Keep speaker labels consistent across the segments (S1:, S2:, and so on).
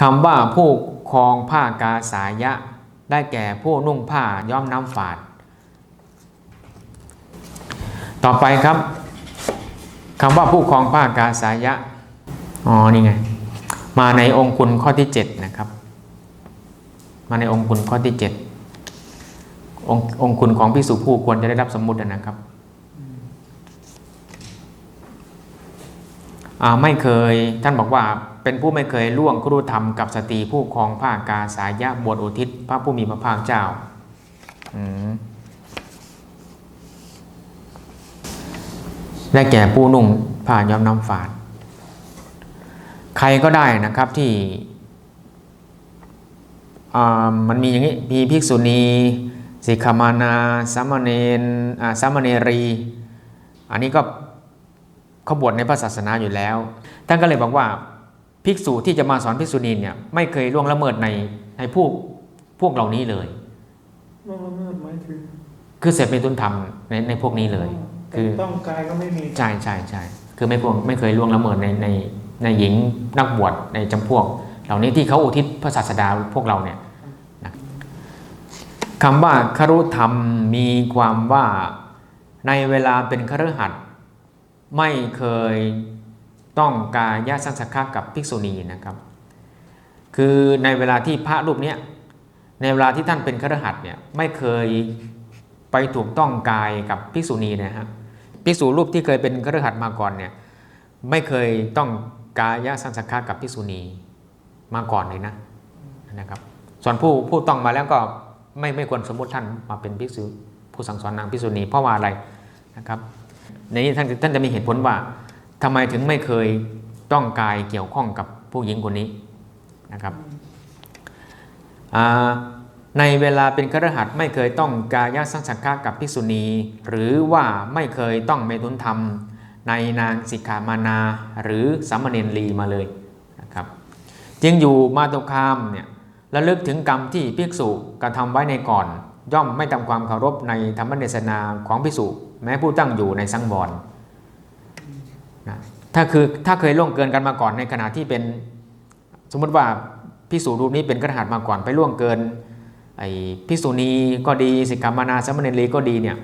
S1: คำว่าผู้ครองผ้ากาสายะ ได้แก่ผู้นุ่งผ้าย้อมน้ำฝาด ต่อไปครับคำว่าผู้ครองผ้ากาสายะ อ๋อ นี่ไง มาในองคุณข้อที่ 7 นะครับ มาในองคุณข้อที่ 7 องค์องค์คุณของพิสุผู้ควรจะได้รับสมมุตินะครับอ่า ไม่เคยท่านบอกว่าเป็นผู้ไม่เคยล่วงครุธรรมกับสตรีผู้ครองผ้ากาสายะบวชอุทิศพระผู้มีพระภาคเจ้าได้แก่ผู้นุ่งผ้าย้อมน้ำฝาด ใครก็ได้นะครับที่มันมีอย่างนี้มีภิกษุณีสิกขามานาสามเณรสามเณรี อันนี้ก็ เขาบวชในพระศาสนาอยู่แล้ว ท่านก็เลยบอกว่าภิกษุที่จะมาสอนภิกษุณีเนี่ยไม่เคยล่วงละเมิดในในพวกพวกเหล่านี้เลย
S2: ล่วงละเมิดหมายถึง
S1: คือเสพเป็นตุนธรรมในในพวกนี้เลย
S2: แต่
S1: คือ
S2: ต้องกายก็ไม่มี
S1: ใช่ใช่ใช่คือไม่พวกไม่เคยล่วงละเมิดในในในหญิงนักบวชในจำพวก เหล่านี้ที่เขาอุทิศพระศาสดาพวกเราเนี่ยนะคำว่าคารุธรรมมีความว่าในเวลาเป็นคฤหัสถ์ ไม่เคยต้องกายสังสกะกับภิกษุณีนะครับ คือในเวลาที่พระรูปเนี้ยในเวลาที่ท่านเป็นคฤหัสเนี่ยไม่เคยไปถูกต้องกายกับภิกษุณีนะฮะภิกษุรูปที่เคยเป็นคฤหัสมาก่อนเนี่ยไม่เคยต้องกายสังสกะกับภิกษุณีมาก่อนเลยนะนะครับ ส่วนผู้ผู้ต้องมาแล้วก็ไม่ไม่ควรสมมติท่านมาเป็นภิกษุผู้สั่งสอนนางภิกษุณีเพราะว่าอะไรนะครับ ในนี้ท่านท่านจะมีเหตุผลว่าทำไมถึงไม่เคยต้องกายเกี่ยวข้องกับผู้หญิงคนนี้นะครับในเวลาเป็นคฤหัสไม่เคยต้องกายสังสกะกับภิกษุณี หรือว่าไม่เคยต้องเมตุนธรรม ในนางสิกขามานา หรือสามเณรลีมาเลยนะครับจึงอยู่มาตุคามเนี่ยระลึกถึงกรรมที่ภิกษุกระทำไว้ในก่อน ย่อมไม่ทำความเคารพในธรรมเนศนาของภิกษุ แม้ผู้ตั้งอยู่ในสังวรนะถ้าคือถ้าเคยล่วงเกินกันมาก่อนในขณะที่เป็น สมมติว่าภิกษุรูปนี้เป็นกระหัสมาก่อนไปล่วงเกินไอ้ภิกษุณีก็ดีสิกขามานาสามเณรลีก็ดีเนี่ย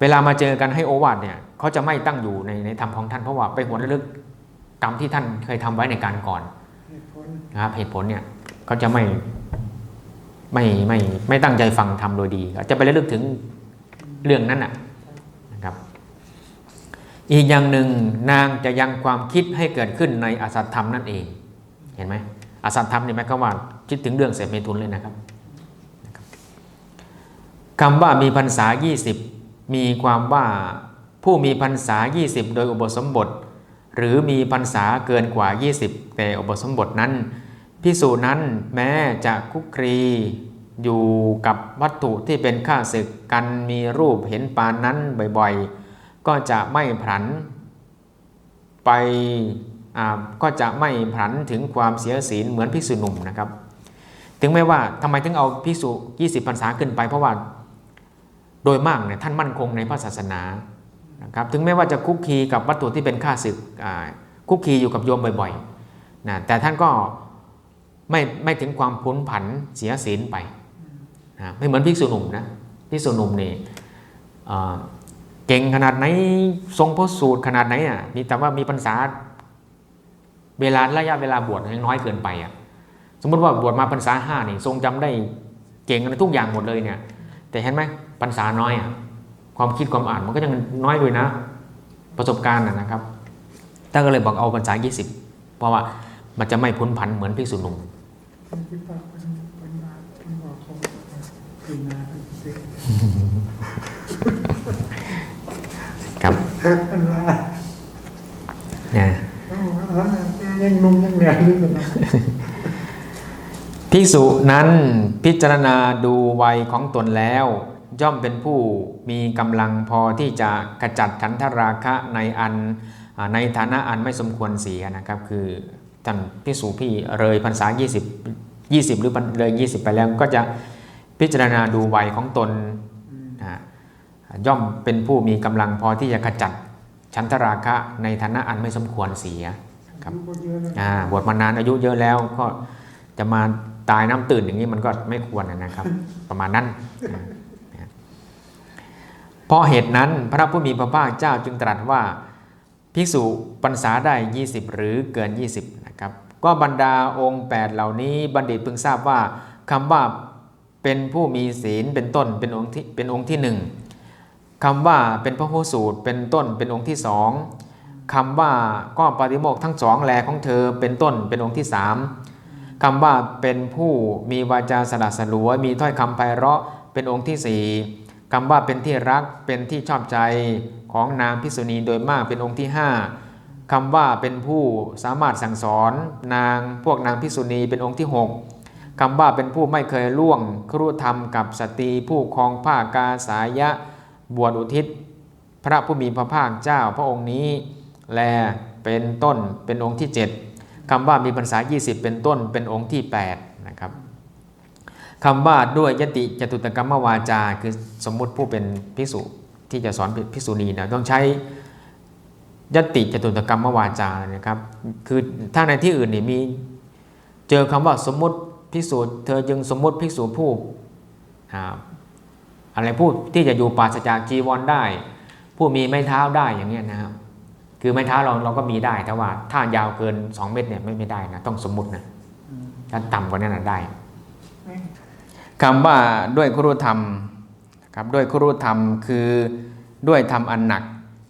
S1: เวลามาเจอกันให้โอวาทเนี่ยเขาจะไม่ตั้งอยู่ในในธรรมของท่านเพราะว่าไปหวนระลึกกรรมที่ท่านเคยทำไว้ในการก่อน
S2: เหตุผล
S1: นะครับเหตุผลเนี่ยเขาจะไม่ไม่ไม่ไม่ตั้งใจฟังทำโดยดีเขาจะไประลึกถึงเรื่องนั้นน่ะนะครับ อีกอย่างหนึ่งนางจะยังความคิดให้เกิดขึ้นในอสัตธรรมนั่นเอง เห็นไหมอสัตธรรมนี่หมายความว่าคิดถึงเรื่องเสพเมทุนเลยนะครับคำว่ามีพรรษา 20 มีความว่าผู้มีพรรษา 20 โดยอุปสมบท หรือมีพรรษาเกินกว่า 20 แต่อุปสมบทนั้นพิสูจนั้นแม้จะคุกคลีอยู่กับวัตถุที่เป็นข้าศึกกันมีรูปเห็นปานนั้นบ่อยๆ ก็จะไม่ผลันไปอ่าก็จะไม่ผลันถึงความเสียศีลเหมือนภิกษุหนุ่มนะครับ ถึงแม้ว่าทำไมถึงเอาภิกษุ 20พรรษาขึ้นไป เพราะว่าโดยมากเนี่ยท่านมั่นคงในพระศาสนานะครับถึงแม้ว่าจะคุกคีกับวัตถุที่เป็นข้าศึกอ่าคุกคีอยู่กับโยมบ่อยๆนะแต่ท่านก็ไม่ไม่ถึงความพ้นผันเสียศีลไปนะไม่เหมือนภิกษุหนุ่มนะภิกษุหนุ่มนี่ เก่งขนาดไหน ทรงพระสูตรขนาดไหนอะมีแต่ว่ามีพรรษาเวลาระยะเวลาบวชยังน้อยเกินไปอะ สมมติว่าบวชมาพรรษาห้านี่ทรงจำได้เก่งในทุกอย่างหมดเลยเนี่ย แต่เห็นไหมพรรษาน้อยอะความคิดความอ่านมันก็ยังน้อยด้วยนะ ประสบการณ์นะครับท่านก็เลยบอกเอาพรรษา20เพราะว่ามันจะไม่พ้นผันเหมือนภิกษุนุ่ม ครับ
S2: อันว่า
S1: นะ
S2: ยังนุ่มยังเหนียวอยู่นะ
S1: ภิกษุนั้นพิจารณาดูวัยของตนแล้ว ย่อมเป็นผู้มีกำลังพอที่จะขจัดฉันทราคะในอันในฐานะอันไม่สมควรเสียนะครับ คือท่านภิกษุพี่เลยพรรษา 20 20 หรือเลย 20 ไปแล้วก็จะพิจารณาดูวัยของตน ย่อมเป็นผู้มีกำลังพอที่จะขจัดฉันทราคะในฐานะอันไม่สมควรเสียครับบ
S2: ว
S1: ชมานานอายุเยอะแล้วก็จะมาตายน้ำตื่นอย่างนี้มันก็ไม่ควรนะครับ ประมาณนั้นเพราะเหตุนั้นพระผู้มีพระภาคเจ้าจึงตรัสว่าภิกษุพรรษาได้ 20 หรือเกิน 20นะครับก็บรรดาองค์ 8 เหล่านี้บัณฑิตพึงทราบว่าคำว่าเป็นผู้มีศีลเป็นต้นเป็นองค์ที่เป็นองค์ที่หนึ่ง คำว่าเป็นพระโหสูตรเป็นต้นเป็นองค์ที่สองคำว่าก็ปฏิโมกข์ทั้งสองแลของเธอเป็นต้นเป็นองค์ที่สามคำว่าเป็นผู้มีวาจาสละสลวยมีถ้อยคำไพเราะเป็นองค์ที่สี่คำว่าเป็นที่รักเป็นที่ชอบใจของนางพิษุณีโดยมากเป็นองค์ที่ห้าคำว่าเป็นผู้สามารถสั่งสอนนางพวกนางพิษุณีเป็นองค์ที่หกคำว่าเป็นผู้ไม่เคยล่วงครุธรรมกับสตรีผู้ครองผ้ากาสายะ บวชอุทิศ พระผู้มีพระภาคเจ้าพระองค์นี้ แลเป็นต้นเป็นองค์ที่ 7คำว่ามีพรรษา 20 เป็นต้นเป็นองค์ที่ 8 นะครับคำว่าด้วยยติจตุตกรรมวาจา คือสมมุติผู้เป็นพิสุที่จะสอนพิสุนีนะต้องใช้ยติจตุตกรรมวาจานะครับ คือถ้าในที่อื่นนี่มีเจอคำว่าสมมุติพิสูจน์เธอจึงสมมุติพิสูจน์ผู้ อะไรพูดที่จะอยู่ปราศจากจีวรได้ ผู้มีไม้เท้าได้อย่างเงี้ยนะครับ คือไม้เท้าเราเราก็มีได้แต่ว่า ถ้ายาวเกิน2เมตรเนี่ยไม่ไม่ได้นะต้องสมมุตินะถ้าต่ำกว่านั้นนะได้คำว่าด้วยครุธรรมครับด้วยครุธรรมคือด้วยธรรมอันหนัก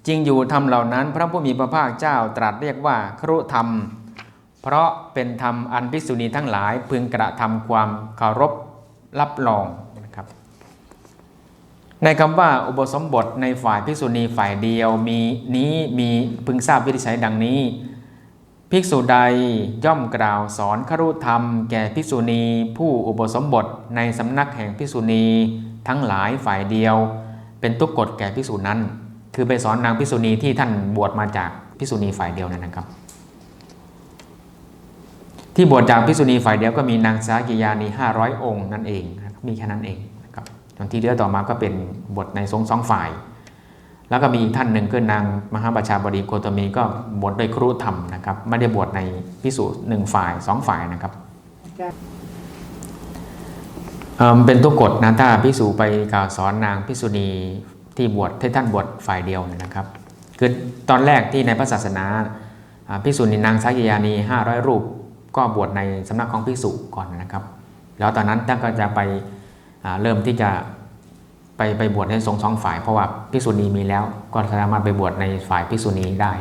S1: จริงอยู่ธรรมเหล่านั้น พระผู้มีพระภาคเจ้าตรัสเรียกว่าครุธรรม เพราะเป็นธรรมอันภิกษุณีทั้งหลายพึงกระทำความเคารพรับรอง ในคำว่าอุปสมบทในฝ่ายภิกษุณีฝ่ายเดียวมีนี้มีพึงทราบวิธีใช้ดังนี้ ภิกษุใดย่อมกล่าวสอนครุธรรม แก่ภิกษุณีผู้อุปสมบทในสำนักแห่งภิกษุณีทั้งหลายฝ่ายเดียว เป็นตุกกฎแก่ภิกษุนั้น คือไปสอนนางภิกษุณีที่ท่านบวชมาจากภิกษุณีฝ่ายเดียวนั่นนะครับ ที่บวชจากภิกษุณีฝ่ายเดียวก็มีนางสากิยานี500 องค์นั่นเองมีแค่นั้นเอง นะครับส่วนที่เหลือต่อมาก็เป็นบทในสงฆ์สองฝ่าย แล้วก็มีอีกท่านหนึ่งคือนางมหาบัญชาบดีโคตมีก็บวชโดยครูธรรมนะครับ ไม่ได้บวชในพิสูจน์หนึ่งฝ่ายสองฝ่ายนะครับเอิ่มเป็นตัวกฎนะถ้าพิสูจไปกล่าวสอนนางพิษุณีที่บวชที่ท่านบวชฝ่ายเดียวเนี่ยนะครับ คือตอนแรกที่ในพระศาสนาอ่าพิสูจนีนางสายยานี500 รูป ก็บวชในสำนักของพิสุก่อนนะครับ แล้วตอนนั้นท่านก็จะไปอ่า เริ่มที่จะไปไปบวชในสงฆ์สองฝ่าย เพราะว่าพิษุณีมีแล้วก็สามารถไปบวชในฝ่ายพิษุณีได้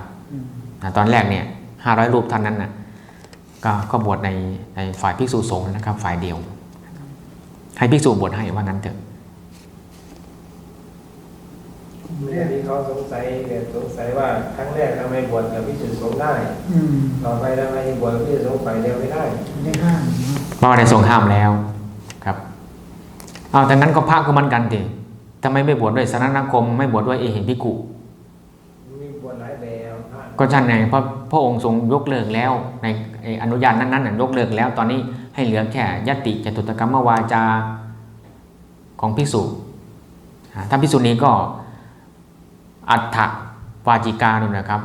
S1: นะตอนแรกเนี่ย500รูปเท่านั้นนะก็ก็บวชในในฝ่ายภิกษุสงฆ์นะครับ ฝ่ายเดียว ให้ภิกษุบวชให้ว่างั้นเถอะ
S3: เนี่ยที่เขาสงสัยเนี่ยสงสัยว่าครั้งแรกทำไมบวชกับพิสุทธิ์สงฆ์ได้
S2: อืม
S3: ต่อไปทำไมบวชกับพิสุทธิ์สงฆ์ฝ่ายเดียวไม่ได้
S2: ได้ห้ามนะ
S1: เพราะว่าในทรงห้ามแล้วครับ เอาแต่นั้นก็พระก็เหมันกันดิทำไมไม่บวชด้วยสนานคม ไม่บวชด้วยเอหิภิกขุ
S3: มีบวชหลายแบบพระ
S1: ก็ชันไงเพราะพระองค์ทรงยกเลิกแล้ว ในไอ้อนุญาตนั้นๆน่ะยกเลิกแล้ว ตอนนี้ให้เหลือแค่ยติจตุตกรรมวาจาของภิกษุอ่าถ้าภิกษุนี้ก็อัฏฐวาจิกาเนี่ยนะครับ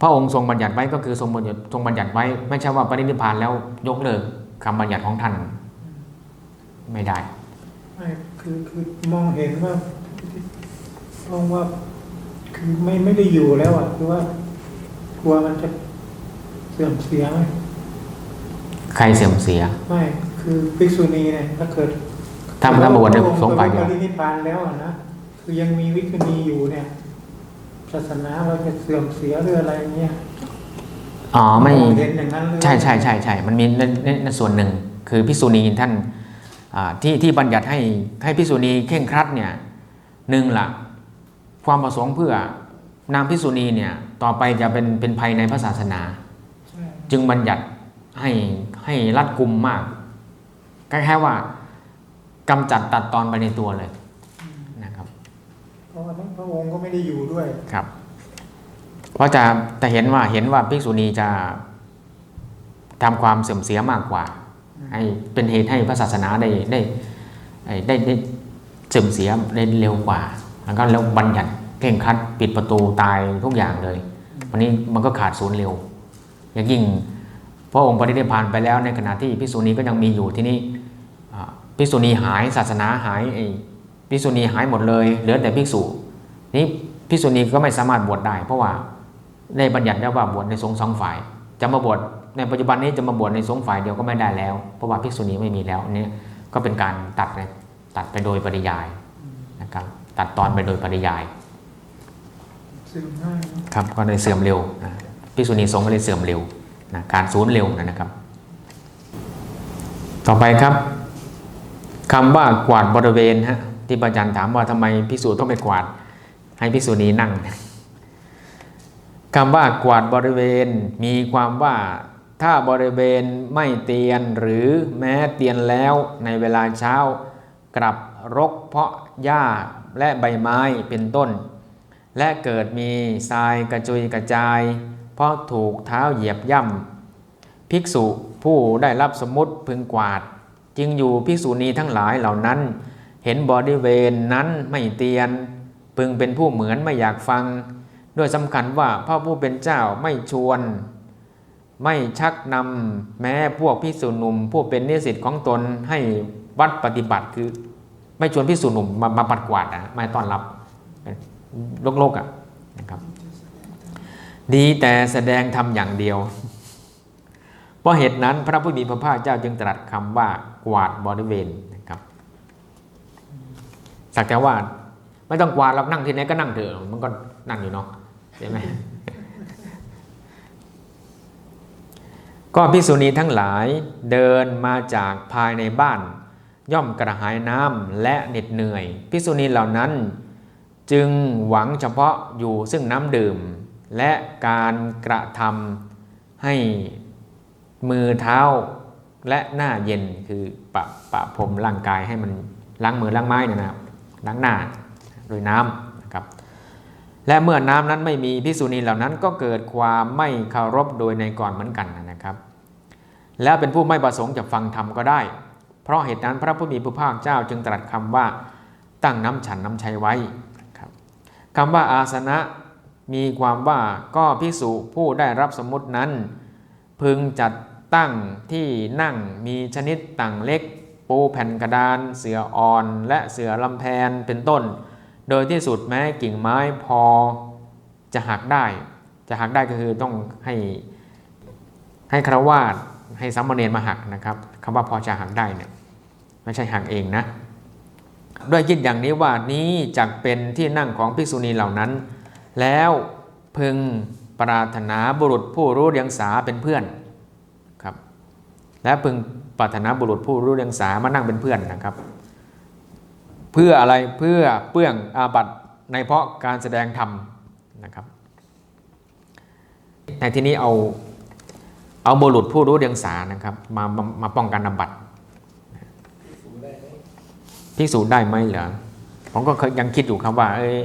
S1: พระองค์ทรงบัญญัติไว้ก็คือทรงบัญญัติทรงบัญญัติไว้ ไม่ใช่ว่าปรินิพพานแล้วยกเลิกคำบัญญัติของท่าน ไม่ได้
S2: ไม่คือคือมองเห็นว่าเพราะว่า คือไม่ไม่ได้อยู่แล้วอะคือว่า กลัวมันจะเสื่อมเสียไหม
S1: ใครเสื่อมเสีย
S2: ไม่ คือภิกษุณีเนี่ยถ้าเกิด
S1: ถ้าถ้าบวชในสงฆ์ฝ่ายเดียว
S2: ปรินิพพานแล้วอะนะคือยังมีวิกษุณีอยู่เนี่ยศาสนาเราจะเสื่อมเสียหรืออะไรเงี้ย
S1: อ๋อไม่
S2: องเห็นอย่างนั้นเลย
S1: ใช่ใช่ใช่ใช่มันมีในในในส่วนหนึ่ง คือพิกษุณีท่านอ่า ที่ที่บัญญัติให้ให้พิกษุณีเข่งครัดเนี่ยหนึ่งละความประสงค์เพื่อนางพิกษุณีเนี่ยต่อไปจะเป็นเป็นภัยในพระศาสนา
S2: ใช่
S1: จึงบัญญัติให้ให้รัดกุมมากคล้ายๆว่ากำจัดตัดตอนไปในตัวเลยนะครับ
S2: เพราะว่าพระองค์ก็ไม่ได้อยู่ด้วย
S1: ครับ เพราะจะจะเห็นว่าเห็นว่าภิกษุณีจะทำความเสื่อมเสียมากกว่า เป็นเหตุให้พระศาสนาได้ได้ได้ได้ได้เสื่อมเสียได้เร็วกว่า แล้วก็แล้วบัญญัติเข่งคัดปิดประตูตายทุกอย่างเลยวันนี้มันก็ขาดศูนย์เร็วอย่างยิ่งพระองค์ปรินิพพานไปแล้วในขณะที่ภิกษุณีก็ยังมีอยู่ที่นี่อ่าภิกษุณีหายศาสนาหายไอ้ภิกษุณีหายหมดเลยเหลือแต่ภิกษุนี่ภิกษุณีก็ไม่สามารถบวชได้ เพราะว่าในบัญญัติแล้วว่าบวชในสงฆ์สองฝ่าย จะมาบวช ในปัจจุบันนี้จะมาบวชในสงฆ์ฝ่ายเดียวก็ไม่ได้แล้ว เพราะว่าภิกษุณีไม่มีแล้วอันนี้ก็เป็นการตัดไปตัดไปโดยปริยายนะครับตัดตอนไปโดยปริยาย
S2: เสื่อมง่ายเนอะ
S1: ครับก็เลยเสื่อมเร็วนะภิกษุณีสงฆ์ก็เลยเสื่อมเร็วนะการสูญเร็วนะครับ ต่อไปครับคำว่ากวาดบริเวณฮะที่พระอาจารย์ถามว่าทำไมภิกษุต้องไปกวาด ให้ภิกษุณีนั่งคำว่ากวาดบริเวณ มีความว่า ถ้าบริเวณไม่เตียนหรือแม้เตียนแล้วในเวลาเช้า กลับรกเพราะหญ้าและใบไม้เป็นต้น และเกิดมีทรายกระจุยกระจาย เพราะถูกเท้าเหยียบย่ำภิกษุผู้ได้รับสมมุติพึงกวาด จึงอยู่ภิกษุณีทั้งหลายเหล่านั้น เห็นบริเวณนั้นไม่เตียน พึงเป็นผู้เหมือนไม่อยากฟัง ด้วยสำคัญว่าพระผู้เป็นเจ้าไม่ชวน ไม่ชักนำแม้พวกพิสุหนุ่มผู้เป็นนิสิตของตนให้วัดปฏิบัติคือ ไม่ชวนพิสุหนุ่มมามาปัดกวาดนะไม่ต้อนรับโลกโลกๆอะนะครับ ดีแต่แสดงทำอย่างเดียว เพราะเหตุนั้นพระผู้มีพระภาคเจ้าจึงตรัสคำว่ากวาดบริเวณนะครับสักแต่ว่าไม่ต้องกวาดเรานั่งที่ไหนก็นั่งเถอะมันก็นั่งอยู่เนาะใช่ไหม ก็ภิกษุณีทั้งหลายเดินมาจากภายในบ้าน ย่อมกระหายน้ำและเหน็ดเหนื่อยภิกษุณีเหล่านั้น จึงหวังเฉพาะอยู่ซึ่งน้ำดื่ม และการกระทำให้มือเท้าและหน้าเย็นคือปะปะพรมร่างกายให้มันล้างมือล้างไม้เนี่ยนะครับล้างหน้าโดยน้ำ และเมื่อน้ำนั้นไม่มีพิกษุณีเหล่านั้นก็เกิดความไม่เคารพโดยในก่อนเหมือนกันนะครับ แล้วเป็นผู้ไม่ประสงค์จะฟังธรรมก็ได้ เพราะเหตุนั้นพระผู้มีพระภาคเจ้าจึงตรัสคำว่าตั้งน้ำฉันน้ำชัยไว้ครับคำว่าอาสนะมีความว่าก็พิสุผู้ได้รับสมมุตินั้น พึงจัดตั้งที่นั่งมีชนิดต่างเล็ก ปูแผ่นกระดาน เสืออ่อน และเสือลำแพนเป็นต้น โดยที่สุดแม้กิ่งไม้พอจะหักได้ จะหักได้ก็คือต้องให้ให้ครวาสให้สามเณรมาหักนะครับคำว่าพอจะหักได้เนี่ยไม่ใช่หักเองนะด้วยคิดอย่างนี้ว่านี้จักเป็นที่นั่งของภิกษุณีเหล่านั้น แล้วพึงปรารถนาบุรุษผู้รู้เดียงสาเป็นเพื่อนครับ และพึงปรารถนาบุรุษผู้รู้เดียงสามานั่งเป็นเพื่อนนะครับ เพื่ออะไรเพื่อเปื้องอาบัตในเพราะการแสดงธรรมนะครับในที่นี้เอาเอาบุรุษผู้รู้เดียงสานะครับมามามาป้องกันอาบัต
S3: สูได้ไหม
S1: พิสูจน์ได้ไหมเหรอผมก็ยยังคิดอยู่ครับว่าเอ้ย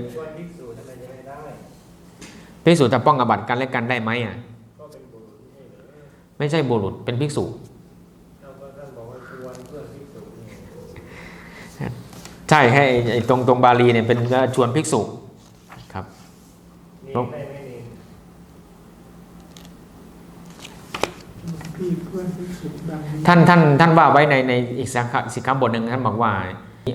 S1: พิสูจน์จะป้องอาบัตกันและกันได้ไหมอะ
S3: ไม่เหรอ
S1: ไม่ใช่บุรุษเป็นภิกษุ
S3: เราก็ท่านบอกว่าชวนเพื่อภิกษุเนี่ย
S1: ใช่ให้ไอ้ตรงตรงบาลีเนี่ยเป็นชวนภิกษุครับ
S3: มี
S1: ครับ
S3: ได้ไหมนี่
S2: พี่เพื่อนที่สุดดังนี้
S1: ท่านท่านท่านว่าไว้ในในอีกสักสิกขาบทหนึ่งท่านบอกว่า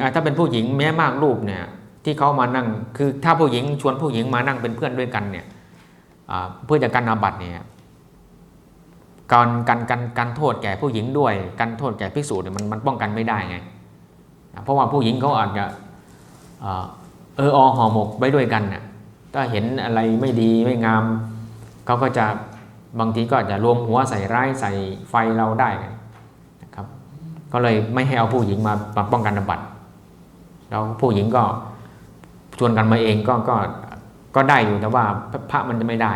S1: อ่าถ้าเป็นผู้หญิงแม้มากรูปเนี่ยที่เขามานั่งคือถ้าผู้หญิงชวนผู้หญิงมานั่งเป็นเพื่อนด้วยกันเนี่ยอ่าเพื่อจะกันอาบัติเนี่ยการกันกันกันโทษแก่ผู้หญิงด้วยกันโทษแก่ภิกษุเนี่ยมันมันป้องกันไม่ได้ไงอ่า เพราะว่าผู้หญิงเขาอาจจะเอออห่อหมกไว้ด้วยกันน่ะถ้าเห็นอะไรไม่ดีไม่งามเขาก็จะบางทีก็อาจจะรวมหัวใส่ร้ายใส่ไฟเราได้นะครับ ก็เลยไม่ให้เอาผู้หญิงมาป้องกันอบัติแล้วผู้หญิงก็ชวนกันมาเองก็ก็ก็ได้อยู่แต่ว่าพระพระมันจะไม่ได้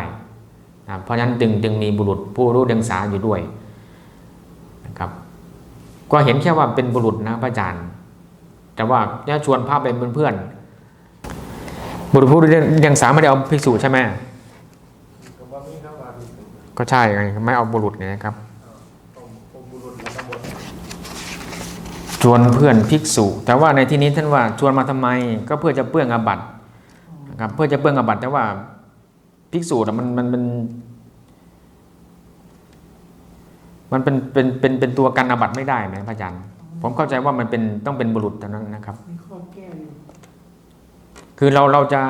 S1: นะเพราะฉะนั้นจึงจึงมีบุรุษผู้รู้เดียงสาอยู่ด้วยนะครับ ก็เห็นแค่ว่าเป็นบุรุษนะพระอาจารย์ แต่ว่าเนี่ยชวนพระไปเป็นเพื่อนบุรุษผู้รู้เดียงสาไม่ได้เอาภิกษุใช่ไหม
S3: ก็ว่คำว่าภิกษุ
S1: ก็ใช่ไงไม่เอาบุรุษเนี่ยครับชวนเพื่อนภิกษุ แต่ว่าในที่นี้ท่านว่าชวนมาทำไมก็เพื่อจะเปื้องอาบัตนะครับเพื่อจะเปื้องอาบัตแต่ว่าภิกษุน่ะมันมันมันมันเป็นเป็นเป็นเป็นตัวกันอาบัตไม่ได้ไหมพระอาจารย์ ผมเข้าใจว่ามันเป็นต้องเป็นบุรุษเท่านั้นนะครับ
S2: มีข้อแก้อยู่
S1: คือเราเราจะ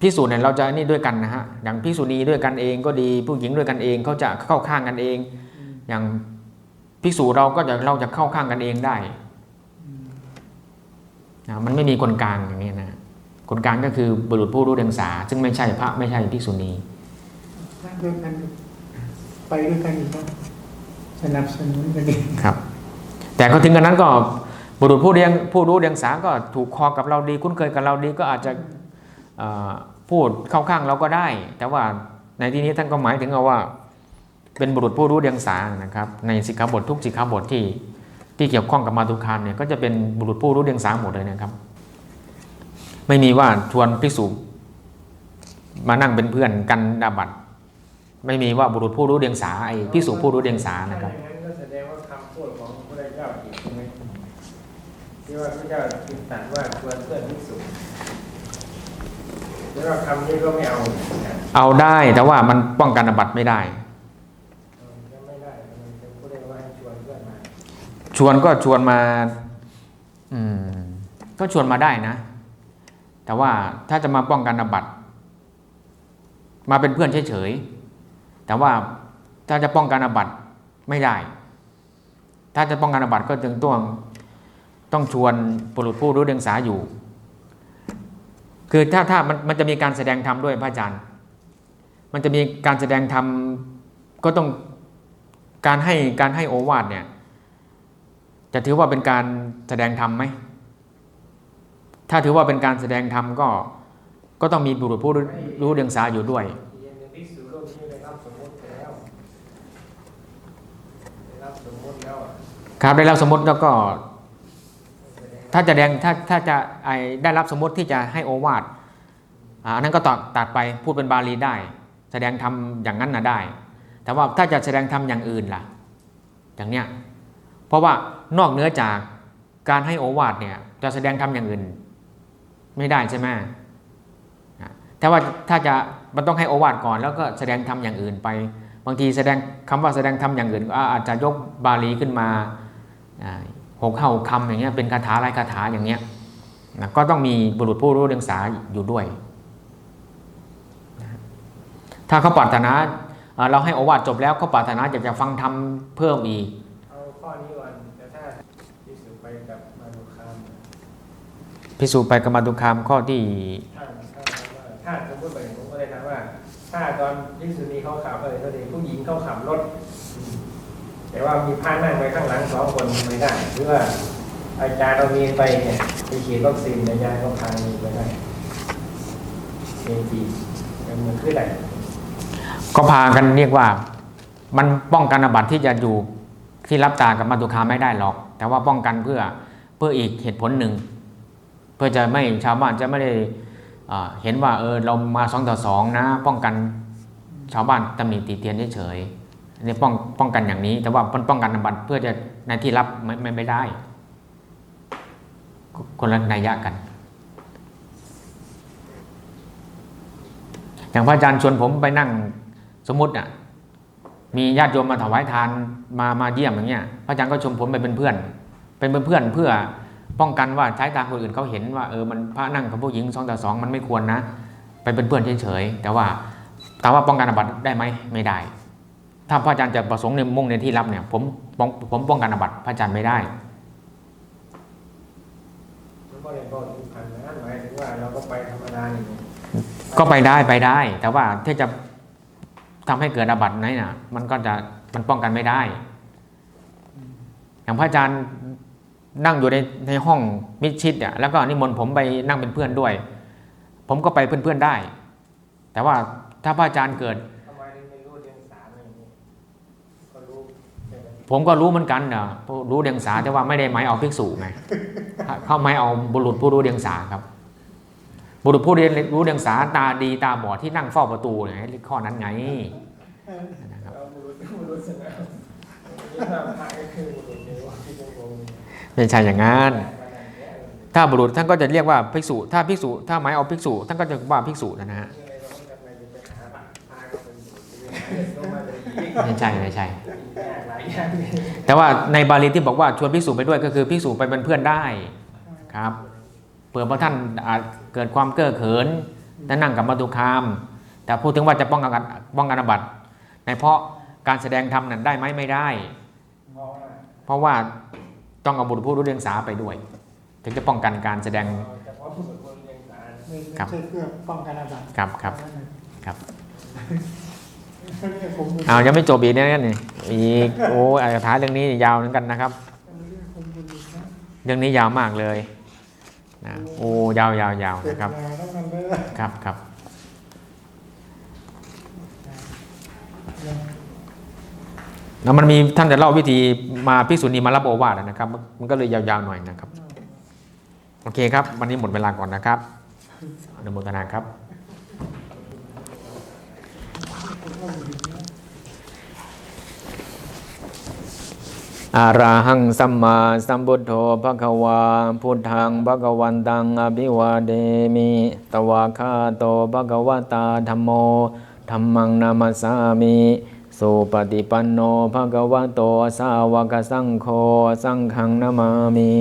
S1: พิสูจน์เนี่ยเราจะนี่ด้วยกันนะฮะอย่างพิสูจนีด้วยกันเองก็ดี ผู้หญิงด้วยกันเองเขาจะเข้าข้างกันเอง
S2: อืม
S1: อย่างพิสูจเราก็จะเราจะเข้าข้างกันเองได้
S2: อืม
S1: นะมันไม่มีคนกลางอย่างนี้นะคนกลางก็คือบุรุษผู้รู้เดียงสา ซึ่งไม่ใช่พระไม่ใช่พิสูจนี
S2: ถ้าด้วยกันไปด้วยกันอีกครับ สนับสนุนกันเอง
S1: ครับ แต่เขาถึงกันนั้นก็บุรุษผู้เรียงผู้รู้เดียงสาก็ถูกคอกับเราดี คุ้นเคยกับเราดีก็อาจจะพูดเข้าข้างเราก็ได้ แต่ว่าในที่นี้ท่านก็หมายถึงเอาว่า เป็นบุรุษผู้รู้เดียงสานะครับ ในสิกขาบททุกสิกขาบทที่ที่เกี่ยวข้องกับมาตุคามเนี่ยก็จะเป็นบุรุษผู้รู้เดียงสาหมดเลยนะครับ ไม่มีว่าชวนภิกษุมานั่งเป็นเพื่อนกันดาบัต ไม่มีว่าบุรุษผู้รู้เดียงสาไอ้ภิกษุผู้รู้เดียงสา
S3: ถ้า
S1: นะครับ
S3: อย่างนั้นก็แสดงว่าคำพูดของพระพุทธเจ้าผิดใช่ไหมที่ว่าพระเจ้าตรัสว่าชวนเพื่อนพิสูจน์แล้วาคำนี้ก็ไม่เอานะ
S1: เอาได้แต่ว่ามันป้องกันอาบัติไม่ได้
S3: เออก็ไม่ได้มันเป็นผู้ใดว่าให้ชวนเพื่อนมา
S1: ชวนก็ชวนมา อืม ก็ชวนมาได้นะ แต่ว่าถ้าจะมาป้องกันอาบัติมาเป็นเพื่อนเฉยๆ แต่ว่าถ้าจะป้องกันอาบัติไม่ได้ ถ้าจะป้องกันอาบัติก็จึงต้องต้องชวนบุรุษผู้รู้เดียงสาอยู่ คือถ้าถ้ามันมันจะมีการแสดงธรรมด้วยพระอาจารย์ มันจะมีการแสดงธรรมก็ต้องการให้การให้โอวาทเนี่ยจะถือว่าเป็นการแสดงธรรมไหม ถ้าถือว่าเป็นการแสดงธรรมก็ก็ต้องมีบุรุษผู้รู้รู้เดียงสาอยู่ด้วย
S3: อีกอย่างหนึ่งพิสูจน์โลกนี้ได้รับสมมติไปแล้วได้รับสมมติแล้วอะ
S1: ครับได้รับสมมติแล้วก็ ถ้าจะแดงถ้าถ้าจะไอได้รับสมมติที่จะให้โอวาทอันนั้นก็ตัดตัดไปพูดเป็นบาลีได้ แสดงธรรมอย่างนั้นนะได้ แต่ว่าถ้าจะแสดงธรรมอย่างอื่นล่ะ อย่างเนี้ยเพราะว่านอกเหนือจากการให้โอวาทเนี่ยจะแสดงธรรมอย่างอื่น ไม่ได้ใช่ไหมแต่ว่าถ้าจะมันต้องให้โอวาทก่อน แล้วก็แสดงธรรมอย่างอื่นไป บางทีแสดงคำว่าแสดงธรรมอย่างอื่นก็อาจจะยกบาลีขึ้นมา หกเข้าคำอย่างเงี้ยเป็นคาถาหลายคาถาอย่างเงี้ยนะก็ต้องมีบุรุษผู้รู้เรียงสาอยู่ด้วยนะถ้าเขาปรารถนาอ่าเราให้โอวาทจบแล้วเขาปรารถนาอยากจะฟังธรรมเพิ่มอีก
S3: เอาข้อนี้ก่อนแต่ถ้าพิสูจน์ไปกับมาดูคาม
S1: พิสูจน์ไปกรรมาตุคามข้อที่
S3: ถ้าถ้าว่าถ้าสมมติไปผมก็เลยถามว่า ถ้าตอนพิสูจนีเขาขับอะไรก็ดีผู้หญิงเขาขับรถ แต่ว่ามีพานั่งไว้ข้างหลังสองคนไม่ได้หรือว่าอาจารย์เรามีไปเนี่ยไปฉีดวัคซีนอาจารย์ก็พามีไปได้เอจีมันคืออะไร
S1: ก็พากันเรียกว่า มันป้องกันอาบัติที่จะอยู่ที่รับตากับมาตุคาไม่ได้หรอก แต่ว่าป้องกันเพื่อเพื่ออีกเหตุผลหนึ่ง เพื่อจะไม่ชาวบ้านจะไม่ได้เห็นว่าเออเรามาสองต่อสองนะ ป้องกันชาวบ้านตำหนิติเตียนเฉยๆ นนี้ป้องป้องกันอย่างนี้ แต่ว่าป้องกันอาบัติเพื่อจะในที่รับไม่ไม่ไม่ได้ คนละนัยยะกัน อย่างพระอาจารย์ชวนผมไปนั่งสมมติอะมีญาติโยมมาถวายทานมามาเยี่ยมอย่างเงี้ยพระอาจารย์ก็ชวนผมไปเป็นเพื่อน เป็นเพื่อนเพื่อป้องกันว่าใช้ตาคนอื่นเขาเห็นว่าเออมันพระนั่งกับผู้หญิงสองต่อสองมันไม่ควรนะ ไปเป็นเพื่อนเฉยๆแต่ว่าถามว่าป้องกันอาบัติได้ไหมไม่ได้ ถ้าพระอาจารย์จะประสงค์ในมุ่งในที่รับเนี่ยผมผมผมป้องกันอาบัติพระอาจารย์ไม่ได้
S3: มันก็เลยบอกถึงพันนั้นหมายถึงว่าเราก็ไปธรรมดานี่
S1: ก็ไปได้ไปได้ แต่ว่าที่จะทำให้เกิดอาบัติไหนน่ะ มันก็จะมันป้องกันไม่ได้ อย่างพระอาจารย์นั่งอยู่ในในห้องมิดชิดอะแล้วก็นิมนต์ผมไปนั่งเป็นเพื่อนด้วย ผมก็ไปเพื่อนๆได้ แต่ว่าถ้าพระอาจารย์เกิด ผมก็รู้เหมือนกันนะรู้เดียงสาแต่ว่าไม่ได้หมายเอาภิกษุไงเข้าหมายเอาบุรุษผู้รู้เดียงสาครับ บุรุษผู้เรียนรู้เดียงสาตาดีตาบอดที่นั่งเฝ้าประตูเนี่ยข้อนั้นไงนะครับ
S3: เราบุรุษบุรุษสนะนี่ถ้าพระก็คือบุรุษเดียวที่เป็นวง
S1: ไม่ใช่อย่างนั้นถ้าบุรุษท่านก็จะเรียกว่าภิกษุ ถ้าภิกษุ ถ้าหมายเอาภิกษุท่านก็จะว่าภิกษุนะฮะ
S3: นี่อะ ไรเราก็จะไปจะไปหาพระพระก็เป็นบุรุษเดียวลงมาจะอีก
S1: ไม่ใช่ไม่ใช่
S3: ยากหลายอย่างเลย
S1: แต่ว่าในบาลีที่บอกว่าชวนภิกษุไปด้วยก็คือภิกษุไปเป็นเพื่อนได้ครับเผื่อพระท่านอาจเกิดความเก้อเขินและนั่งกับมาตุคาม แต่พูดถึงว่าจะป้องกันป้องกันอาบัติในเพราะการแสดงธรรมนั้นได้ไหมไม่ได้
S3: เพราะว่า
S1: เพราะว่าต้องเอาบุตรผู้รู้เรียงสาไปด้วย ถึงจะป้องกันการแสดง
S3: เฉพาะผู้สวดมนต์เรียงสาร
S2: ไม่ไม่
S1: ครับ
S2: ใช่เพื่อป้องกันอาบัติ
S1: ครับครับครับ
S2: เอา
S1: ยังไม่จบอีกนะนี่อีกโอ้อายท้ายเรื่องนี้ยาวเหมือนกันนะครับ
S2: เรื่อ
S1: งนี้ยาวมากเลยนะโอ้ยาวยาวยาวนะครับครับครับแล้วมันมีท่านจะเล่าวิธีมาพิกษุณีมารับโอวาทนะครับ มันก็เลยยาวๆหน่อยนะครับ โอเคครับ วันนี้หมดเวลาก่อนนะครับอนุโมทนาครับ อะระหังสัมมาสัมพุทโธภะคะวาพุทธังภะคะวันตังอภิวาเดมิตวาคาโตภะคะวตาธัมโมธัมมังนามาสามิสุปฏิปันโนภะคะวะโตสาวกสังโฆสังฆังนามามิ